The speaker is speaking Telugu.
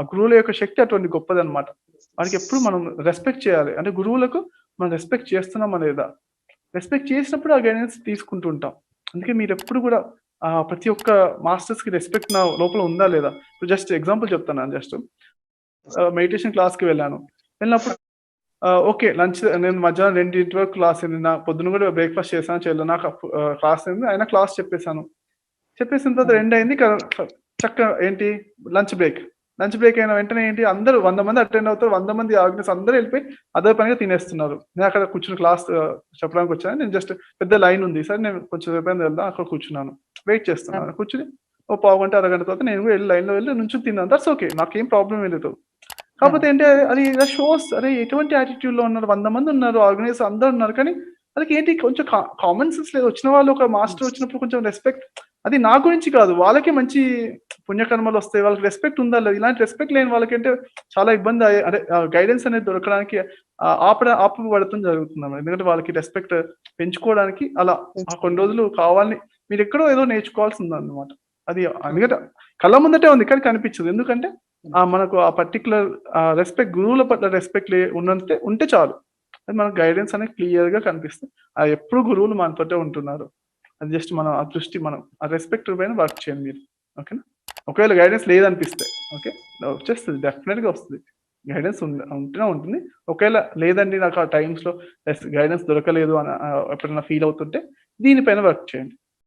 ఆ గురువుల యొక్క శక్తి అటువంటి గొప్పది అనమాట వారికి ఎప్పుడు మనం రెస్పెక్ట్ చేయాలి. అంటే గురువులకు మనం రెస్పెక్ట్ చేస్తున్నామా లేదా? రెస్పెక్ట్ చేసినప్పుడు ఆ గైడెన్స్ తీసుకుంటూ ఉంటాం. అందుకే మీరు ఎప్పుడు కూడా ఆ, ప్రతి ఒక్క మాస్టర్స్కి రెస్పెక్ట్ నా లోపల ఉందా లేదా? ఇప్పుడు జస్ట్ ఎగ్జాంపుల్ చెప్తాను జస్ట్ మెడిటేషన్ క్లాస్కి వెళ్ళాను. వెళ్ళినప్పుడు ఓకే లంచ్ నేను మధ్యాహ్నం రెండింటి వరకు క్లాస్ అయింది నా పొద్దున కూడా బ్రేక్ఫాస్ట్ చేశాను చేయలేదు నాకు క్లాస్ అయింది అయినా క్లాస్ చెప్పేశాను. చెప్పేసిన తర్వాత రెండు అయింది క- చక్క ఏంటి? లంచ్ బ్రేక్ లంచ్ బ్రేక్ అయిన వెంటనే ఏంటి? అందరూ వంద మంది అటెండ్ అవుతారు వంద మంది ఆర్గనైజ్ అందరూ వెళ్ళిపోయి అదే పనిగా తినేస్తున్నారు. నేను అక్కడ కూర్చుని క్లాస్ చెప్పడానికి వచ్చాను. నేను జస్ట్ పెద్ద లైన్ ఉంది. సార్ నేను కొంచెం సేపు వెళ్దాం అక్కడ కూర్చున్నాను. వెయిట్ చేస్తున్నాను. కూర్చుని ఓ పావు గంట అరగంట తర్వాత నేను కూడా వెళ్ళి లైన్లో వెళ్ళి నుంచి తిన్నాను. దట్స్ ఓకే నాకేం ప్రాబ్లం లేదు. కాకపోతే ఏంటి అది షోస్ అరే ఎటువంటి యాటిట్యూడ్లో ఉన్నారు? వంద మంది ఉన్నారు ఆర్గనైజ్ అందరు ఉన్నారు. కానీ వాళ్ళకి ఏంటి కొంచెం కామన్ సెన్స్ లేదు. వచ్చిన వాళ్ళు ఒక మాస్టర్ వచ్చినప్పుడు కొంచెం రెస్పెక్ట్ అది నా గురించి కాదు. వాళ్ళకి మంచి పుణ్యకర్మలు వస్తాయి వాళ్ళకి రెస్పెక్ట్ ఉందా లేదు ఇలాంటి రెస్పెక్ట్ లేని వాళ్ళకంటే చాలా ఇబ్బంది అయ్యే- అదే గైడెన్స్ అనేది దొరకడానికి ఆ, ఆపడ ఆపబడటం జరుగుతుంది అన్నమాట. ఎందుకంటే వాళ్ళకి రెస్పెక్ట్ పెంచుకోవడానికి అలా ఆ కొన్ని రోజులు కావాలని మీరు ఎక్కడో ఏదో నేర్చుకోవాల్సి ఉంది అనమాట అది ఎందుకంటే కళ్ళ ముందటే ఉంది కానీ కనిపించదు. ఎందుకంటే ఆ మనకు ఆ పర్టికులర్ రెస్పెక్ట్ గురువుల పట్ల రెస్పెక్ట్ ఉన్నంతే ఉంటే చాలు. అది మనకు గైడెన్స్ అనేది క్లియర్గా కనిపిస్తుంది ఆ ఎప్పుడు గురువులు మనతోటే ఉంటున్నారు. అది జస్ట్ మనం ఆ దృష్టి మనం ఆ రెస్పెక్ట్ పైన వర్క్ చేయండి మీరు. ఓకేనా? ఒకవేళ గైడెన్స్ లేదనిపిస్తే ఓకే వచ్చేస్తుంది డెఫినెట్గా వస్తుంది. గైడెన్స్ ఉంటేనే ఉంటుంది. ఒకవేళ లేదండి నాకు ఆ టైమ్స్లో గైడెన్స్ దొరకలేదు అని ఎప్పుడైనా ఫీల్ అవుతుంటే దీనిపైన వర్క్ చేయండి.